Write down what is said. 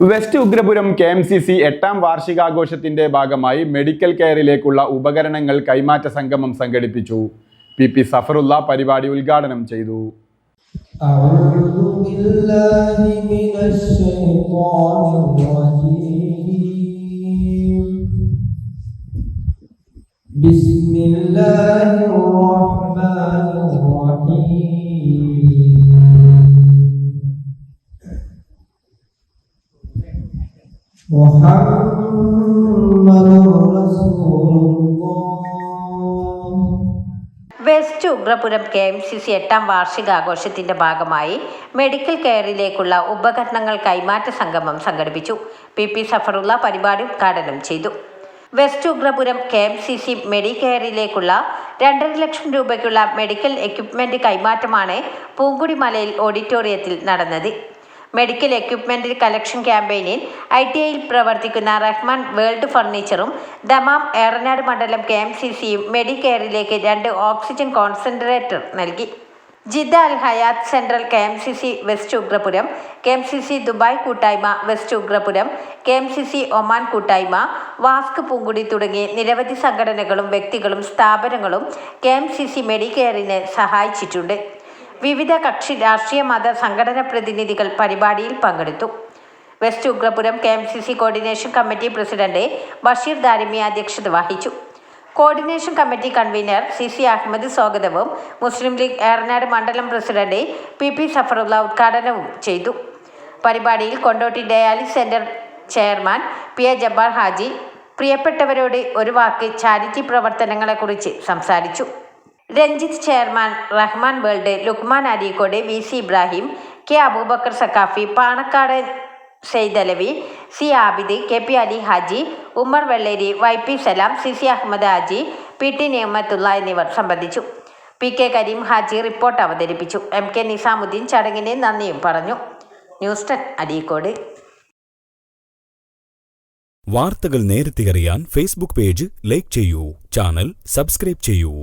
West Ugrapuram K M C C എട്ടാം വാർഷികാഘോഷത്തിന്റെ ഭാഗമായി മെഡിക്കൽ കെയറിലേക്കുള്ള ഉപകരണങ്ങൾ കൈമാറ്റ സംഗമം സംഘടിപ്പിച്ചു. പി പി സഫറുല്ല പരിപാടി ഉദ്ഘാടനം ചെയ്തു. ബിസ്മില്ലാഹിർ റഹ്മാനിർ west Ugrapuram K M C C എട്ടാം വാർഷികാഘോഷത്തിന്റെ ഭാഗമായി മെഡിക്കൽ കെയറിലേക്കുള്ള ഉപകരണങ്ങൾ കൈമാറ്റ സംഗമം സംഘടിപ്പിച്ചു. പി പി സഫറുള്ള പരിപാടി ഉദ്ഘാടനം ചെയ്തു. West Ugrapuram K M C C മെഡിക്കെയറിലേക്കുള്ള രണ്ടര ലക്ഷം രൂപയ്ക്കുള്ള മെഡിക്കൽ എക്യുപ്മെന്റ് കൈമാറ്റമാണ് പൂങ്കുടി മലയിൽ ഓഡിറ്റോറിയത്തിൽ നടന്നത്. മെഡിക്കൽ എക്യുപ്മെന്റ് കളക്ഷൻ ക്യാമ്പയിനിൽ ഐ ടി ഐയിൽ പ്രവർത്തിക്കുന്ന റഹ്മാൻ വേൾഡ് ഫർണിച്ചറും ദമാം ഏറനാട് മണ്ഡലം കെ എം സി സിയും മെഡിക്കെയറിലേക്ക് രണ്ട് ഓക്സിജൻ കോൺസെൻട്രേറ്റർ നൽകി. Jeddah Al Hayat central K M C C west Ugrapuram K M C C Dubai കൂട്ടായ്മ west Ugrapuram K M C C Oman കൂട്ടായ്മ വാസ്ക് പൂങ്കുടി തുടങ്ങി നിരവധി സംഘടനകളും വ്യക്തികളും സ്ഥാപനങ്ങളും കെ എം സി സി മെഡിക്കെയറിന് സഹായിച്ചിട്ടുണ്ട്. വിവിധ കക്ഷി രാഷ്ട്രീയ മത സംഘടന പ്രതിനിധികൾ പരിപാടിയിൽ പങ്കെടുത്തു. West Ugrapuram K M C C coordination committee president Basheer Darimi അധ്യക്ഷത വഹിച്ചു. Coordination committee convener C C Ahammed സ്വാഗതവും മുസ്ലിം ലീഗ് ഏറനാട് മണ്ഡലം പ്രസിഡന്റ് പി പി സഫറുള്ള ഉദ്ഘാടനവും ചെയ്തു. പരിപാടിയിൽ Kondotty dialysis centre chairman P A Jabbar Haji പ്രിയപ്പെട്ടവരോട് ഒരു വാക്ക് ചാരിറ്റി പ്രവർത്തനങ്ങളെക്കുറിച്ച് സംസാരിച്ചു. Ranjith chairman Rahman world Luqman Areekode V C Ibrahim K Abubakar Saquafi Panakkad Saidalavi C Abid K P Ali Haji Ummer Velleri Y P Salam C C Ahmed Haji P T Niyamathulla എന്നിവർ സംബന്ധിച്ചു. P K Kareem Haji report അവതരിപ്പിച്ചു. M K Nizamuddin ചടങ്ങിനെ നന്ദിയും പറഞ്ഞു. News ten Areekode. വാർത്തകൾ നേരത്തെ അറിയാൻ Facebook page like ചെയ്യൂ ചാനൽ സബ്സ്ക്രൈബ് ചെയ്യൂ.